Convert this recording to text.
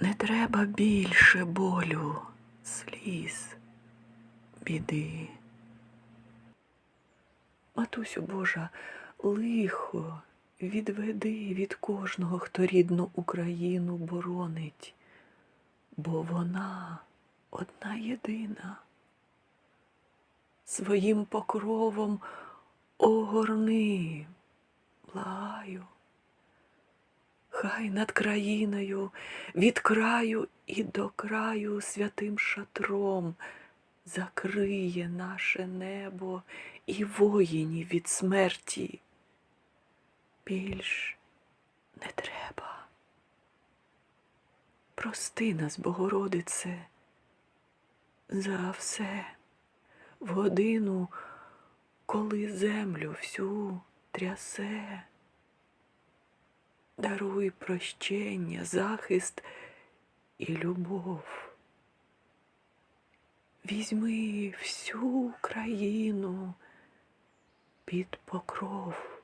Не треба більше болю, сліз, біди. Матусю Божа, лихо відведи від кожного, хто рідну Україну боронить, бо вона одна єдина. Своїм покровом огорни, благаю. Хай над країною від краю і до краю святим шатром закриє наше небо і воїнів від смерті. Більш не треба. Прости нас, Богородице, за все в годину, коли землю всю трясе. Даруй прощення, захист і любов. Візьми всю країну під покров.